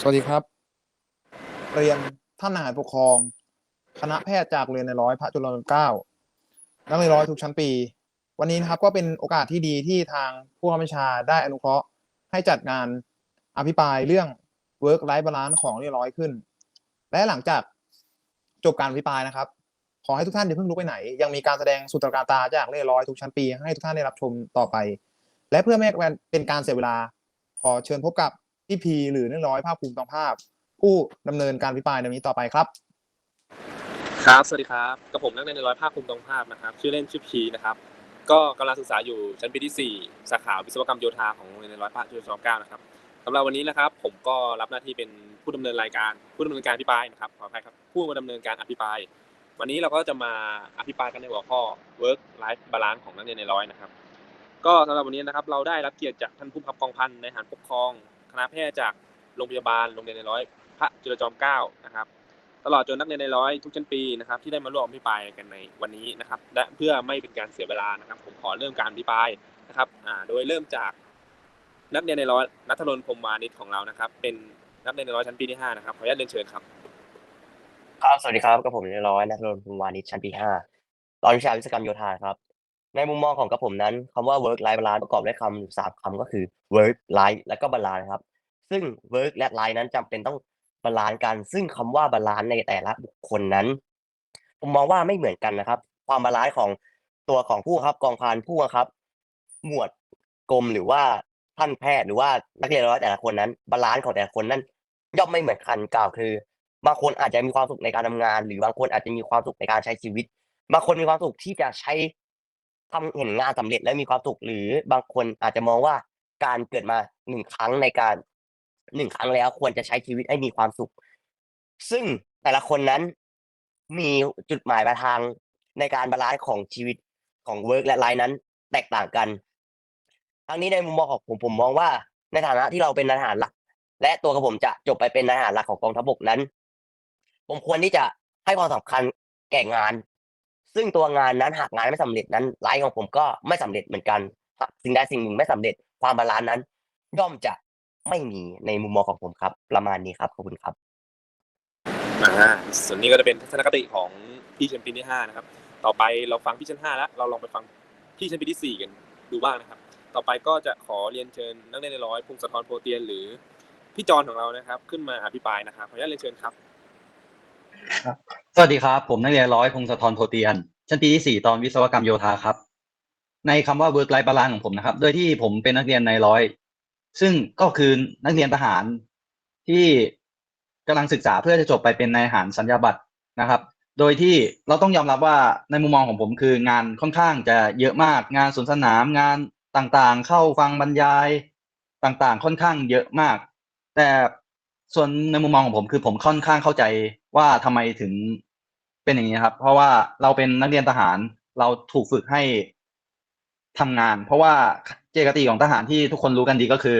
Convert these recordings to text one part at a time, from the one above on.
สวัสดีครับ เรียนท่านอาหารปกครอง คณะแพทย์จากเรียนในร้อยพระจุลจอมเกล้านักเรียนร้อยทุกชั้นปี วันนี้นะครับก็เป็นโอกาสที่ดีที่ทางผู้บัญชาได้อนุเคราะห์ให้จัดงานอภิปรายเรื่อง work life balance ของเรียนร้อยขึ้น และหลังจากจบการอภิปรายนะครับ ขอให้ทุกท่านอย่าเพิ่งลุกไปไหน ยังมีการแสดงสุดตระการตาจากเรียนร้อยทุกชั้นปี ให้ทุกท่านได้รับชมต่อไป และเพื่อไม่ให้เป็นการเสียเวลาขอเชิญพบกับ พี่พีหรือเรียนร้อยภาคภูมิทองภาพ ผู้ดำเนินการอภิปรายในวันนี้ต่อไปครับ ครับสวัสดีครับกับผมนักเรียนในร้อยภาคภูมิตรงภาพนะครับ ชื่อเล่นชื่อพีนะครับก็กำลังศึกษาอยู่ชั้นปีที่4สาขาวิศวกรรมโยธาของโรงเรียนในร้อยภาคจุฬาลงกรณ์นะครับสำหรับวันนี้นะครับ ผมก็รับหน้าที่เป็นผู้ดำเนินรายการผู้ดำเนินการอภิปรายนะครับขออภัยครับผู้มาดำเนินการอภิปราย วันนี้เราก็จะมาอภิปรายกันในหัวข้อ work life balance ของนักเรียนในร้อยนะครับ ก็สำหรับวันนี้นะครับ เราได้รับเกียรติจากท่านผู้บังคับกองพันในฐานปกครอง คณะแพทย์จากโรงพยาบาลโรงเรียนในร้อยพระจุลจอมเกล้านะครับ ตลอดจนนักเรียนในร้อยทุกชั้นปีนะครับ ที่ได้มาร่วมอภิปรายกันในวันนี้นะครับ และเพื่อไม่เป็นการเสียเวลานะครับ ผมขอเริ่มการอภิปรายนะครับโดยเริ่มจากนักเรียนในร้อยนัทนนพรมวานิชของเรานะครับ เป็นนักเรียนในร้อยชั้นปีที่ห้านะครับขออนุญาตเรียนเชิญครับครับสวัสดีครับกับผมในร้อยนักรนภูมิวานิชชั้นปีห้าตอนวิชาวิศวกรรมโยธาครับในมุมมองของกับผมนั้นคำว่า work life balance ประกอบด้วยคำสามคำก็คือ work life และก็ balance ครับ ซึ่ง work และ life นั้นจำเป็นต้องบาลานซ์กัน ซึ่งคำว่าบาลานซ์ในแต่ละบุคคลนั้น ผมมองว่าไม่เหมือนกันนะครับ ความบาลานซ์ของตัวของผู้ครับกองพันผู้บังคับ หมวดกรมหรือว่าท่านแพทย์หรือว่านักเรียนร้อยแต่ละคนนั้นบาลานซ์ของแต่ละคนนั้น ย่อมไม่เหมือนกันกล่าวคือบางคนอาจจะมีความสุขในการทำงาน หรือบางคนอาจจะมีความสุขในการใช้ชีวิต บางคนมีความสุขที่จะใช้ทำเห็นงานสำเร็จและมีความสุขหรือบางคนอาจจะมองว่าการเกิดมาหนึ่งครั้งในการ หนึ่งครั้งแล้วควรจะใช้ชีวิตให้มีความสุข ซึ่งแต่ละคนนั้นมีจุดหมายปลายทางในการบาลานซ์ของชีวิตของเวิร์กและไลฟ์นั้น แตกต่างกันทั้งนี้ในมุมมองของผมผมมองว่า ในฐานะที่เราเป็นนายทหารหลัก และตัวกับผมจะจบไปเป็นนายทหารหลักของกองทัพบกนั้น ผมควรที่จะให้ความสำคัญแก่งาน ซึ่งตัวงานนั้นหากงานไม่สำเร็จนั้นไลฟ์ของผมก็ไม่สำเร็จเหมือนกันสิ่งใดสิ่งหนึ่งไม่สำเร็จความบาลานซ์นั้นย่อมจะ ไม่มีในมุมมองของผมครับ ประมาณนี้ครับขอบคุณครับ อ่าส่วนนี้ก็จะเป็นทัศนคติของพี่ชั้นปีที่ห้านะครับ ต่อไปเราฟังพี่ชั้นห้าแล้ว เราลองไปฟังพี่ชั้นปีที่สี่กันดูบ้างนะครับ ต่อไปก็จะขอเรียนเชิญนักเรียนในร้อยพงศธรโพเตียน หรือพี่จอนของเรานะครับ ขึ้นมาอภิปรายนะครับขออนุญาตเรียนเชิญครับ สวัสดีครับ ผมนักเรียนร้อยพงศธรโพเตียน ชั้นปีที่สี่ตอนวิศวกรรมโยธาครับ ในคำว่า work life balance ของผมนะครับ โดยที่ผมเป็นนักเรียนในร้อย ซึ่งก็คือนักเรียนทหารที่กำลังศึกษาเพื่อจะจบไปเป็นนายทหารสัญญาบัตรนะครับ โดยที่เราต้องยอมรับว่าในมุมมองของผมคืองานค่อนข้างจะเยอะมากงานสวนสนามงานต่างๆ เข้าฟังบรรยายต่างๆ ค่อนข้างเยอะมาก แต่ส่วนในมุมมองของผมคือผมค่อนข้างเข้าใจว่าทำไมถึงเป็นอย่างนี้ครับ เพราะว่าเราเป็นนักเรียนทหารเราถูกฝึกให้ ทำงาน เพราะว่าเจตคติของทหารที่ทุกคนรู้กันดีก็คือ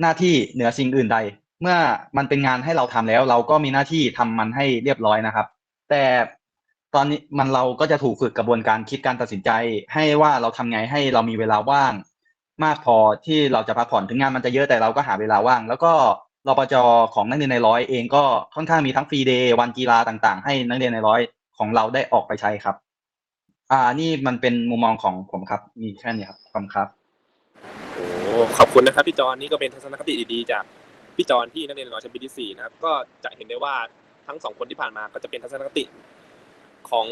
หน้าที่เหนือสิ่งอื่นใด เมื่อมันเป็นงานให้เราทำแล้ว เราก็มีหน้าที่ทำมันให้เรียบร้อยนะครับ แต่ตอนนี้มันเราก็จะถูกฝึกกระบวนการคิดการตัดสินใจ ให้ว่าเราทำไงให้เรามีเวลาว่าง มากพอที่เราจะพักผ่อนถึงงานมันจะเยอะแต่เราก็หาเวลาว่าง แล้วก็รปจของนักเรียนในร้อยเองก็ค่อนข้างมีทั้งฟรีเดย์วันกีฬาต่างๆ ให้นักเรียนในร้อยของเราได้ออกไปใช้ครับ อ่า นี่มันเป็นมุมมองของผมครับ มีแค่นี้ครับขอบคุณครับ โอ้ขอบคุณนะครับพี่จอนนี่ก็เป็นทัศนคติดีๆจากพี่จอนที่นักเรียนรอชั้นปีที่สี่นะครับ ก็จะเห็นได้ว่าทั้งสองคนที่ผ่านมาก็จะเป็นทัศนคติของ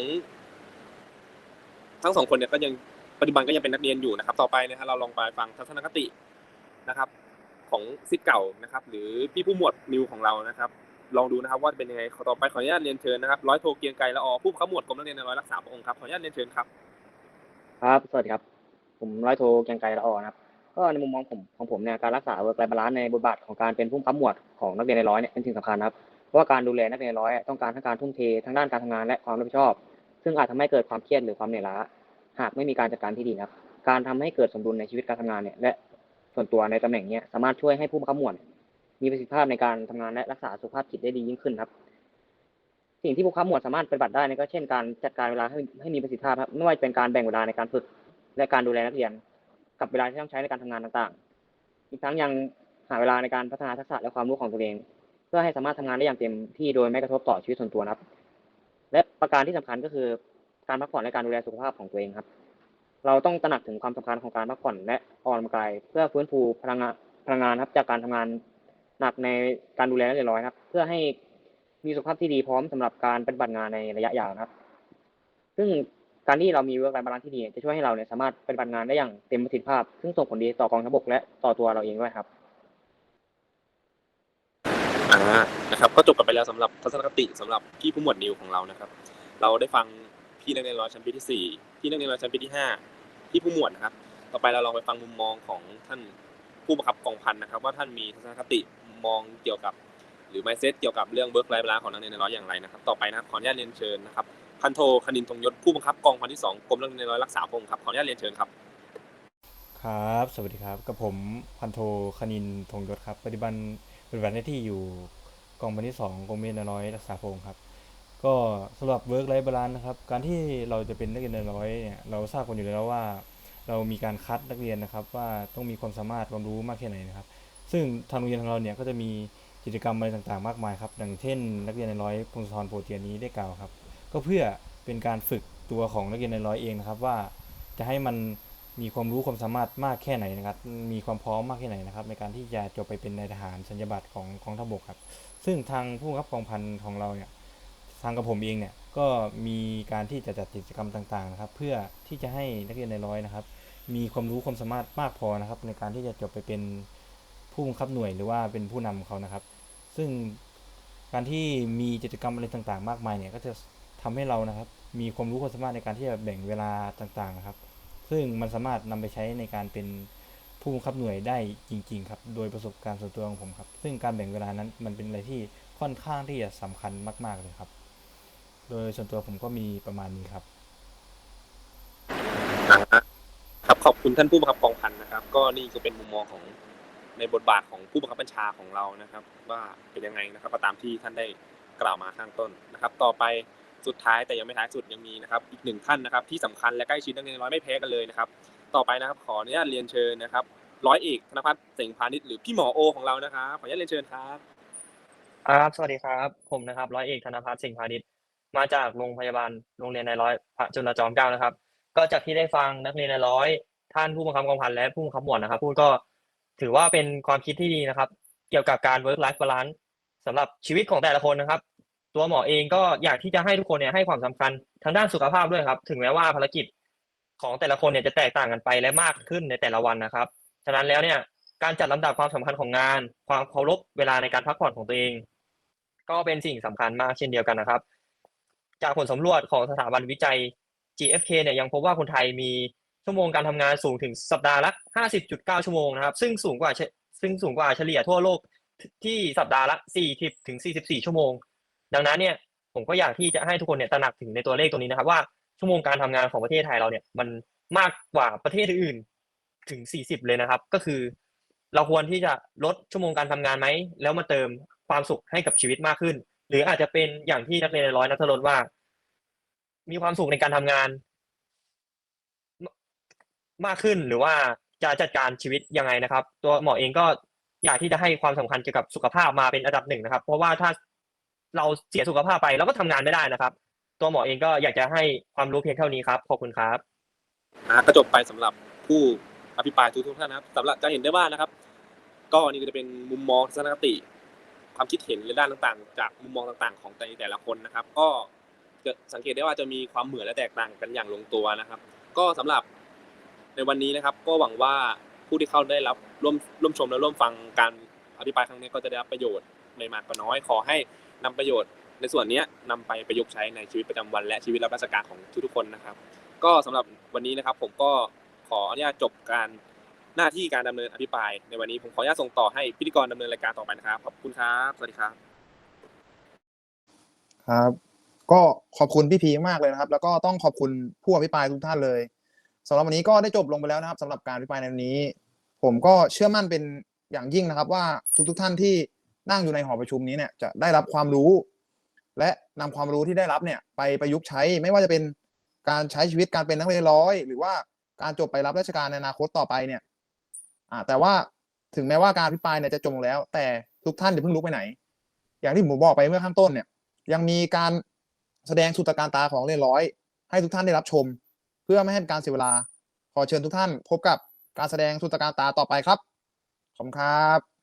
ทั้งสองคนเนี่ยก็ยังปัจจุบันก็ยังเป็นนักเรียนอยู่นะครับ ต่อไปนะครับเราลองไปฟังทัศนคตินะครับ ของซิทธิ์เก่านะครับ หรือพี่ผู้หมวดนิวของเรานะครับ ลองดูนะครับว่าเป็นยังไงขอต่อไปขออนุญาตเรียนเชิญนะครับร้อยโทเกียงไกรละออผู้บังคับหมวดกรมนักเรียนในร้อยรักษาพระองค์ครับขออนุญาตเรียนเชิญครับครับสวัสดีครับ ผมร้อยโทแกงไกรละออนะครับก็ในมุมมองผมของผมเนี่ยการรักษาเวิร์กไลฟ์บาลานซ์ในบทบาทของการเป็นผู้บังคับหมวดของนักเรียนในร้อยเนี่ยเป็นสิ่งสำคัญครับเพราะว่าการดูแลนักเรียนในร้อยต้องการทั้งการทุ่มเททั้งด้านการทำงานและความรับผิดชอบ ซึ่งอาจทำให้เกิดความเครียดหรือความเหนื่อยล้า หากไม่มีการจัดการที่ดีนะครับการทำให้เกิดสมดุลในชีวิตการทำงานเนี่ยและส่วนตัวในตำแหน่งเนี้ยสามารถช่วยให้ผู้คับหมวด มีประสิทธิภาพในการทำงานและรักษาสุขภาพจิตได้ดียิ่งขึ้นครับ สิ่งที่ผู้บังคับหมวดสามารถปฏิบัติได้นี่ก็เช่นการจัดการเวลาให้ให้มีประสิทธิภาพครับไม่ว่าจะเป็นการแบ่งเวลาในการฝึกและการดูแลนักเรียน กับเวลาที่ต้องใช้ในการทำงานต่างๆ อีกทั้งยังหาเวลาในการพัฒนาทักษะและความรู้ของตัวเอง เพื่อให้สามารถทำงานได้อย่างเต็มที่โดยไม่กระทบต่อชีวิตส่วนตัวครับ และประการที่สำคัญก็คือการพักผ่อนและการดูแลสุขภาพของตัวเองครับ เราต้องตระหนักถึงความสำคัญของการพักผ่อนและออกกำลังกายเพื่อฟื้นฟูพลังงานพลังงานครับจากการทำงาน หนักในการดูแลนักเรียนร้อยครับ เพื่อให้มีสุขภาพที่ดีพร้อมสำหรับการปฏิบัติงานในระยะยาวนะครับ ซึ่งการที่เรามีเวิร์กไลฟ์บาลานซ์ที่ดีจะช่วยให้เราเนี่ยสามารถปฏิบัติงานได้อย่างเต็มประสิทธิภาพ ซึ่งส่งผลดีต่อกองทัพบกและต่อตัวเราเองด้วยครับอ่านะครับก็จบกันไปแล้วสำหรับทัศนคติสำหรับพี่ผู้หมวดนิวของเรานะครับ เราได้ฟังพี่นักเรียนร้อยชั้นปีที่สี่พี่นักเรียนร้อยชั้นปีที่ห้าพี่ผู้หมวดนะครับ ต่อไปเราลองไปฟังมุมมองของท่านผู้บังคับกองพันนะครับ ว่าท่านมีทัศนคติ มองเกี่ยวกับ หรือ mindset เกี่ยวกับเรื่องเบิร์กไลฟ์บาลานของนักเรียนในร้อยอย่างไรนะครับต่อไปนะครับขออนุญาตเรียนเชิญนะครับพันโทคณินทงยศผู้บังคับกองพันที่สองกรมนักเรียนในร้อยรักษาพงศ์ครับขออนุญาตเรียนเชิญครับครับ สวัสดีครับ กับผมพันโทคณินทงยศครับปฏิบัติปฏิบัติหน้าที่อยู่กองพันที่สองกรมเรียนน้อยรักษาพงศ์ครับ ก็สำหรับเวิร์กไลฟ์บาลานนะครับ การที่เราจะเป็นนักเรียนในร้อยเนี่ยเราทราบกันอยู่แล้วว่า เรามีการคัดนักเรียนนะครับ ว่าต้องมีความสามารถความรู้มากแค่ไหนนะครับ ซึ่งทางโรงเรียนของเราเนี่ยก็จะมีกิจกรรมอะไรต่างๆ มากมายครับอย่างเช่น นักเรียนในร้อยพงศธรโพเทียนี้ได้กล่าวครับ ก็เพื่อเป็นการฝึกตัวของนักเรียนในร้อยเองนะครับว่าจะให้มันมีความรู้ความสามารถมากแค่ไหนนะครับ มีความพร้อมมากแค่ไหนนะครับ ในการที่จะจบไปเป็นนายทหารสัญญาบัตรของกองทบกครับ ซึ่งทางผู้บังคับกองพันของเราเนี่ยทางกับผมเองเนี่ยก็มีการที่จะจัดกิจกรรมต่างๆนะครับ เพื่อที่จะให้นักเรียนในร้อยนะครับ มีความรู้ความสามารถมากพอนะครับ ในการที่จะจบไปเป็น ผู้บังคับหน่วยหรือว่าเป็นผู้นำเขานะครับ ซึ่งการที่มีกิจกรรมอะไรต่างๆ มากมายเนี่ยก็จะทำให้เรานะครับ มีความรู้ความสามารถในการที่จะแบ่งเวลาต่างๆนะครับ ซึ่งมันสามารถนำไปใช้ในการเป็นผู้บังคับหน่วยได้จริง ๆ ครับ โดยประสบการณ์ส่วนตัวของผมครับ ซึ่งการแบ่งเวลานั้นมันเป็นอะไรที่ค่อนข้างที่จะสำคัญมาก ๆเลยครับ โดยส่วนตัวผมก็มีประมาณนี้ครับครับขอบคุณท่านผู้บังคับกองพันนะครับ ก็นี่ก็เป็นมุมมองของ ในบทบาทของผู้บังคับบัญชาของเรานะครับ ว่าเป็นยังไงนะครับก็ตามที่ท่านได้กล่าวมาข้างต้นนะครับ ต่อไปสุดท้ายแต่ยังไม่ท้ายสุดยังมีนะครับ อีกหนึ่งท่านนะครับ ที่สำคัญและใกล้ชิดนักเรียนร้อยไม่แพ้กันเลยนะครับ ต่อไปนะครับขออนุญาตเรียนเชิญนะครับ ร้อยเอกธนพัฒน์เสงพาณิชย์หรือพี่หมอโอของเรานะครับขออนุญาตเรียนเชิญครับครับสวัสดีครับ ผมนะครับร้อยเอกธนพัฒน์สิงห์พาณิชย์มาจากโรงพยาบาลโรงเรียนในร้อยพระจุลจอมเกล้านะครับ ก็จากที่ได้ฟังนักเรียนในร้อยท่านผู้บังคับกองพันและผู้บังคับหมวดนะครับ พูดก็ ถือว่าเป็นความคิดที่ดีนะครับ เกี่ยวกับการ work life balance สำหรับชีวิตของแต่ละคนนะครับ ตัวหมอเองก็อยากที่จะให้ทุกคนเนี่ยให้ความสำคัญทางด้านสุขภาพด้วยครับ ถึงแม้ว่าภารกิจของแต่ละคนเนี่ยจะแตกต่างกันไปและมากขึ้นในแต่ละวันนะครับ ฉะนั้นแล้วเนี่ยการจัดลำดับความสำคัญของงาน ความเคารพเวลาในการพักผ่อนของตัวเอง ก็เป็นสิ่งสำคัญมากเช่นเดียวกันนะครับ จากผลสำรวจของสถาบันวิจัย GFK เนี่ยยังพบว่าคนไทยมี ชั่วโมงการทำงานสูงถึงสัปดาห์ละ 50.9 ชั่วโมงนะครับ ซึ่งสูงกว่าซึ่งสูงกว่าเฉลี่ยทั่วโลกที่สัปดาห์ละ 40ถึง44 ชั่วโมง ดังนั้นเนี่ยผมก็อยากที่จะให้ทุกคนเนี่ยตระหนักถึงในตัวเลขตรงนี้นะครับ ว่าชั่วโมงการทำงานของประเทศไทยเราเนี่ยมันมากกว่าประเทศอื่นถึง 40 เลยนะครับ ก็คือ เราควรที่จะลดชั่วโมงการทำงานไหมแล้วมาเติมความสุขให้กับชีวิตมากขึ้น หรืออาจจะเป็นอย่างที่นักเรียนร้อยนัทรนว่า มีความสุขในการทำงาน มากขึ้นหรือว่าจะจัดการชีวิตยังไงนะครับ ตัวหมอเองก็อยากที่จะให้ความสำคัญเกี่ยวกับสุขภาพมาเป็นอันดับหนึ่งนะครับ เพราะว่าถ้าเราเสียสุขภาพไปเราก็ทำงานไม่ได้นะครับ ตัวหมอเองก็อยากจะให้ความรู้เพียงเท่านี้ครับขอบคุณครับอ่าก็จบไปสำหรับผู้อภิปรายทุกท่านนะครับสำหรับจะเห็นได้ว่านะครับ ก็นี่ก็จะเป็นมุมมองทัศนคติ ความคิดเห็นในด้านต่างๆ จากมุมมองต่างๆ ของแต่แต่ละคนนะครับ ก็จะสังเกตได้ว่าจะมีความเหมือนและแตกต่างกันอย่างลงตัวนะครับ ก็สำหรับ ในวันนี้นะครับ ก็หวังว่าผู้ที่เข้าได้รับร่วมร่วมชมและร่วมฟังการอภิปรายครั้งนี้ก็จะได้รับประโยชน์ไม่มากก็น้อยขอให้นำประโยชน์ ในส่วนนี้ยนำไปประยุกต์ใช้ในชีวิตประจำวัน และชีวิตรับราชการของทุกๆคนนะครับ ก็สำหรับวันนี้นะครับ ผมก็ขออนุญาตจบการหน้าที่การดำเนินอภิปราย ในวันนี้ผมขออนุญาตส่งต่อให้พิธีกรดำเนินรายการต่อไปนะครับขอบคุณครับสวัสดีครับ ครับ ก็ขอบคุณพี่พีมากเลยนะครับ แล้วก็ต้องขอบคุณผู้อภิปรายทุกท่านเลย สำหรับวันนี้ก็ได้จบลงไปแล้วนะครับสำหรับการอภิปรายในวันนี้ ผมก็เชื่อมั่นเป็นอย่างยิ่งนะครับ ว่าทุกๆท่านที่นั่งอยู่ในหอประชุมนี้เนี่ยจะได้รับความรู้ และนำความรู้ที่ได้รับเนี่ยไปประยุกต์ใช้ ไม่ว่าจะเป็นการใช้ชีวิตการเป็นนักเรียนร้อย หรือว่าการจบไปรับราชการในอนาคตต่อไปเนี่ยอ่าแต่ว่าถึงแม้ว่าการอภิปรายเนี่ยจะจบลงแล้ว แต่ทุกท่านอย่าเพิ่งลุกไปไหน อย่างที่ผมบอกไปเมื่อข้างต้นเนี่ยยังมีการแสดงสุดตการตาของเรียนร้อย ให้ทุกท่านได้รับชม พื่อไม่ให้เป็นการเสียเวลา ขอเชิญทุกท่านพบกับการแสดงสุตการตาต่อไปครับ ขอบคุณครับ